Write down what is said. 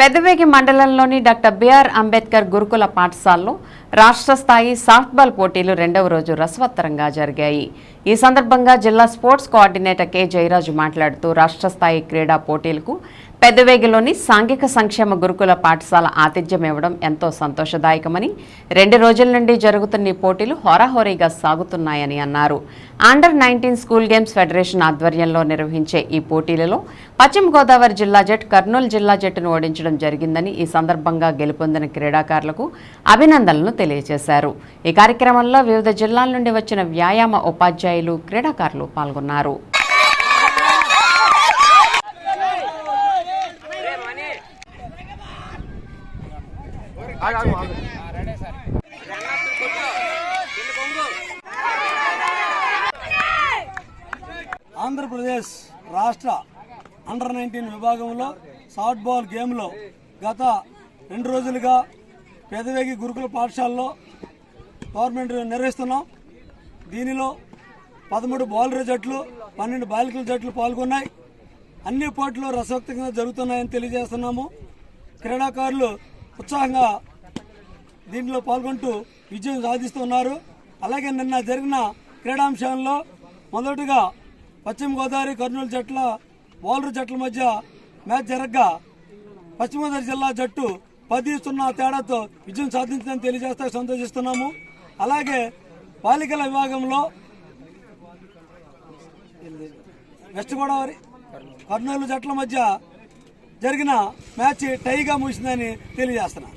పెద్దవేగి మండలంలోని doctor BR Ambedkar గురుకుల పాఠశాలలో రాష్ట్ర స్థాయి సాఫ్ట్బాల్ పోటీలు రెండవ రోజు రసవత్తరంగా జరిగాయి. ఈ సందర్భంగా జిల్లా స్పోర్ట్స్ కోఆర్డినేటర్ కె. జయరాజు మాట్లాడుతూ రాష్ట్ర స్థాయి క్రీడా పోటీలకు పెద్దవేగిలోని సాంఘిక సంక్షేమ గురుకుల పాఠశాల ఆతిథ్యం ఇవ్వడం ఎంతో సంతోషదాయకమని రెండు రోజుల నుండి జరుగుతున్న ఈ పోటీలు హోరాహోరీగా సాగుతున్నాయని అన్నారు. Under nineteen school games federation ఆధ్వర్యంలో నిర్వహించే ఈ పోటీలలో పశ్చిమ గోదావరి జిల్లా జట్ కర్నూలు జిల్లా జట్టును ఓడించడం జరిగిందని ఈ సందర్భంగా గెలుపొందిన క్రీడాకారులకు అభినందనలు తెలియజేశారు. ఈ కార్యక్రమంలో వివిధ జిల్లాల నుండి వచ్చిన వ్యాయామ ఉపాధ్యాయులు క్రీడాకారులు పాల్గొన్నారు. ఆంధ్రప్రదేశ్ రాష్ట్ర అండర్ నైన్టీన్ విభాగంలో సాఫ్ట్ బాల్ గేమ్లో గత రెండు రోజులుగా పెదవేగి గురుకుల పాఠశాలలో టోర్నమెంట్ నిర్వహిస్తున్నాం. దీనిలో పదమూడు బౌలర్ జట్లు పన్నెండు బాలికల జట్లు పాల్గొన్నాయి. అన్ని పోటీలు రసవక్తంగా జరుగుతున్నాయని తెలియజేస్తున్నాము. క్రీడాకారులు ఉత్సాహంగా దీంట్లో పాల్గొంటూ విజయం సాధిస్తున్నారు. అలాగే నిన్న జరిగిన క్రీడాంశంలో మొదటగా పశ్చిమ గోదావరి కర్నూలు జట్ల బౌలర్ జట్ల మధ్య మ్యాచ్ జరగగా పశ్చిమ గోదావరి జిల్లా జట్టు పది సున్నా తేడాతో విజయం సాధించిందని తెలియజేస్తా సంతోషిస్తున్నాము. అలాగే బాలికల విభాగంలో వెస్ట్ గోదావరి కర్నూలు జట్ల మధ్య జరిగిన మ్యాచ్ టైగా ముగిసిందని తెలియజేస్తున్నా